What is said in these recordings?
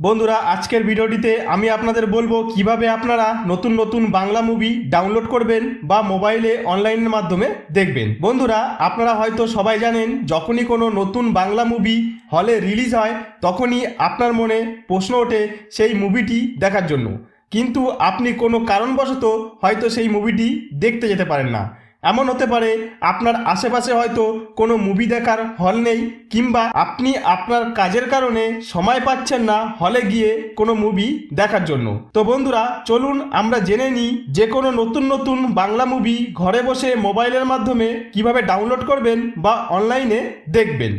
বন্ধুরা, আজকের ভিডিওটিতে আমি আপনাদের বলব কীভাবে আপনারা নতুন নতুন বাংলা মুভি ডাউনলোড করবেন বা মোবাইলে অনলাইনের মাধ্যমে দেখবেন। বন্ধুরা, আপনারা হয়তো সবাই জানেন, যখনই কোনো নতুন বাংলা মুভি হলে রিলিজ হয়, তখনই আপনার মনে প্রশ্ন ওঠে সেই মুভিটি দেখার জন্য। কিন্তু আপনি কোনো কারণবশত হয়তো সেই মুভিটি দেখতে যেতে পারেন না। এমন হতে পারে আপনার আশেপাশে হয়তো কোনো মুভি দেখার হল নেই, কিংবা আপনি আপনার কাজের কারণে সময় পাচ্ছেন না হলে গিয়ে কোনো মুভি দেখার জন্য। তো বন্ধুরা, চলুন আমরা জেনে নিই যে কোনো নতুন নতুন বাংলা মুভি ঘরে বসে মোবাইলের মাধ্যমে কীভাবে ডাউনলোড করবেন বা অনলাইনে দেখবেন।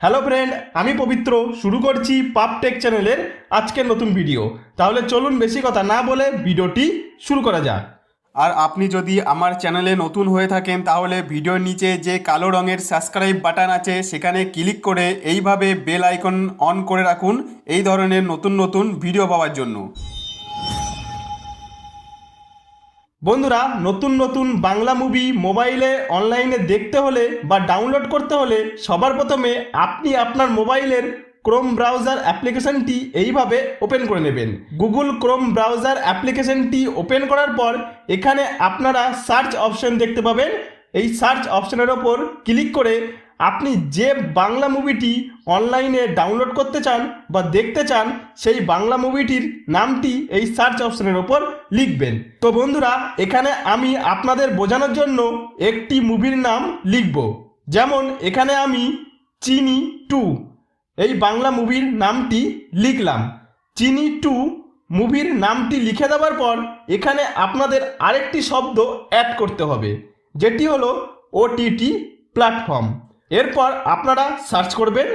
হ্যালো ফ্রেন্ড আমি পবিত্র। শুরু করছি পাপ টেক চ্যানেলের আজকের নতুন ভিডিও তাহলে চলুন বেশি কথা না বলে ভিডিওটি শুরু করা যাক। আর আপনি যদি আমার চ্যানেলে নতুন হয়ে থাকেন, তাহলে ভিডিওর নিচে যে কালো রঙের সাবস্ক্রাইব বাটন আছে, সেখানে ক্লিক করে এইভাবে বেল আইকন অন করে রাখুন এই ধরনের নতুন নতুন ভিডিও পাওয়ার জন্য। বন্ধুরা, নতুন নতুন বাংলা মুভি মোবাইলে অনলাইনে দেখতে হলে বা ডাউনলোড করতে হলে সবার প্রথমে আপনি আপনার মোবাইলের ক্রোম ব্রাউজার অ্যাপ্লিকেশনটি এইভাবে ওপেন করে নেবেন। গুগল ক্রোম ব্রাউজার অ্যাপ্লিকেশনটি ওপেন করার পর, এখানে আপনারা সার্চ অপশন দেখতে পাবেন। এই সার্চ অপশনের ওপর ক্লিক করে আপনি যে বাংলা মুভিটি অনলাইনে ডাউনলোড করতে চান বা দেখতে চান, সেই বাংলা মুভিটির নামটি এই সার্চ অপশনের ওপর লিখবেন। তো বন্ধুরা, এখানে আমি আপনাদের বোঝানোর জন্য একটি মুভির নাম লিখব। যেমন, এখানে আমি চিনি টু। এই বাংলা মুভির নামটি লিখলাম। চিনি টু মুভির নামটি লিখে দেওয়ার পর এখানে আপনাদের আরেকটি শব্দ অ্যাড করতে হবে, যেটি হলো ওটিটি প্ল্যাটফর্ম এরপর আপনারা সার্চ করবেন।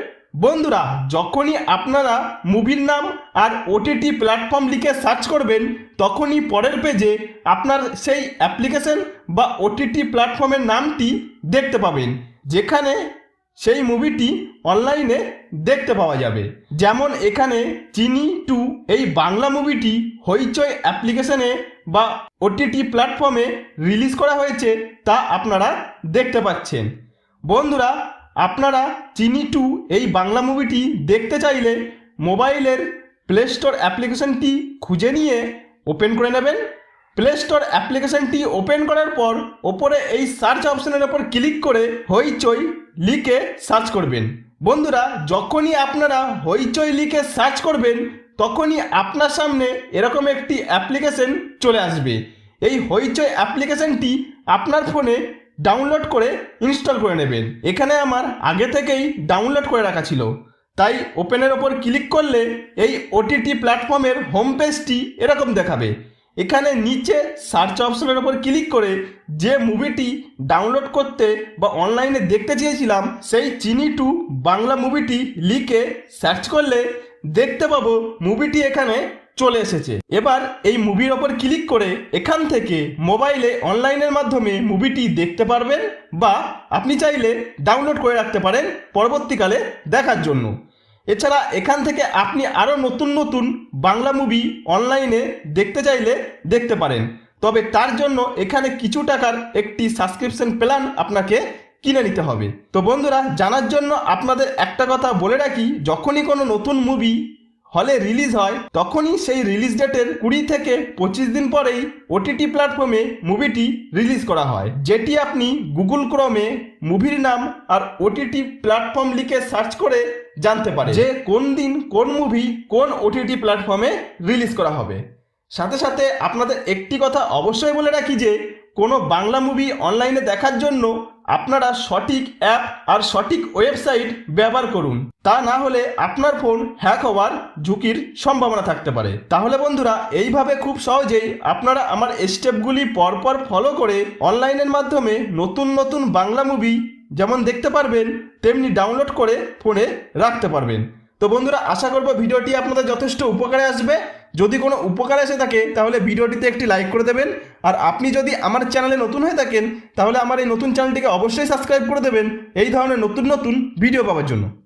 বন্ধুরা, যখনই আপনারা মুভির নাম আর ওটিটি প্ল্যাটফর্ম লিখে সার্চ করবেন, তখনই পরের পেজে আপনার সেই অ্যাপ্লিকেশন বা ওটিটি প্ল্যাটফর্মের নামটি দেখতে পাবেন, যেখানে সেই মুভিটি অনলাইনে দেখতে পাওয়া যাবে। যেমন এখানে চিনি টু এই বাংলা মুভিটি হইচই অ্যাপ্লিকেশনে বা ওটিটি প্ল্যাটফর্মে রিলিজ করা হয়েছে তা আপনারা দেখতে পাচ্ছেন। বন্ধুরা, আপনারা চিনি টু এই বাংলা মুভিটি দেখতে চাইলে মোবাইলের প্লে স্টোর অ্যাপ্লিকেশনটি খুঁজে নিয়ে ওপেন করে নেবেন। প্লে স্টোর অ্যাপ্লিকেশনটি ওপেন করার পর ওপরে এই সার্চ অপশনের ওপর ক্লিক করে হইচই লিখে সার্চ করবেন। বন্ধুরা, যখনই আপনারা হইচই লিখে সার্চ করবেন, তখনই আপনার সামনে এরকম একটি অ্যাপ্লিকেশন চলে আসবে। এই হইচই অ্যাপ্লিকেশনটি আপনার ফোনে ডাউনলোড করে ইনস্টল করে নেবেন। এখানে আমার আগে থেকেই ডাউনলোড করে রাখা ছিল। তাই ওপেনের ওপর ক্লিক করলে এই ওটিটি প্ল্যাটফর্মের হোম পেজটি এরকম দেখাবে। এখানে নিচে সার্চ অপশনের ওপর ক্লিক করে যে মুভিটি ডাউনলোড করতে বা অনলাইনে দেখতে চেয়েছিলাম, সেই চিনি টু বাংলা মুভিটি লিখে সার্চ করলে দেখতে পাবো মুভিটি এখানে চলে এসেছে। এবার এই মুভির ওপর ক্লিক করে এখান থেকে মোবাইলে অনলাইনের মাধ্যমে মুভিটি দেখতে পারবেন বা আপনি চাইলে ডাউনলোড করে রাখতে পারেন পরবর্তীকালে দেখার জন্য। এছাড়া এখান থেকে আপনি আরও নতুন নতুন বাংলা মুভি অনলাইনে দেখতে চাইলে দেখতে পারেন। তবে তার জন্য এখানে কিছু টাকার একটি সাবস্ক্রিপশন প্ল্যান আপনাকে কিনে নিতে হবে। তো বন্ধুরা, জানার জন্য আপনাদের একটা কথা বলে রাখি, যখনই কোনো নতুন মুভি হলে রিলিজ হয়, তখনই সেই রিলিজ ডেটের কুড়ি থেকে পঁচিশ দিন পরেই ওটিটি প্ল্যাটফর্মে মুভিটি রিলিজ করা হয়। যেটি আপনি গুগল ক্রোমে মুভির নাম আর ওটিটি প্ল্যাটফর্ম লিখে সার্চ করে জানতে পারে যে কোন দিন কোন মুভি কোন ওটিটি প্ল্যাটফর্মে রিলিজ করা হবে। সাথে সাথে আপনাদের একটি কথা অবশ্যই বলে রাখি যে, কোনো বাংলা মুভি অনলাইনে দেখার জন্য আপনারা সঠিক অ্যাপ আর সঠিক ওয়েবসাইট ব্যবহার করুন। তা না হলে আপনার ফোন হ্যাক হওয়ার ঝুঁকির সম্ভাবনা থাকতে পারে। তাহলে বন্ধুরা, এইভাবে খুব সহজেই আপনারা আমার স্টেপগুলি পরপর ফলো করে অনলাইনের মাধ্যমে নতুন নতুন বাংলা মুভি যেমন দেখতে পারবেন, তেমনি ডাউনলোড করে ফোনে রাখতে পারবেন। তো বন্ধুরা, আশা করব ভিডিওটি আপনাদের যথেষ্ট উপকারে আসবে। যদি কোনো উপকার এসে থাকে, তাহলে ভিডিওটিতে একটি লাইক করে দেবেন। আর আপনি যদি আমার চ্যানেলে নতুন হয়ে থাকেন, তাহলে আমার এই নতুন চ্যানেলটিকে অবশ্যই সাবস্ক্রাইব করে দেবেন। এই ধরনের নতুন নতুন ভিডিও পাওয়ার জন্য।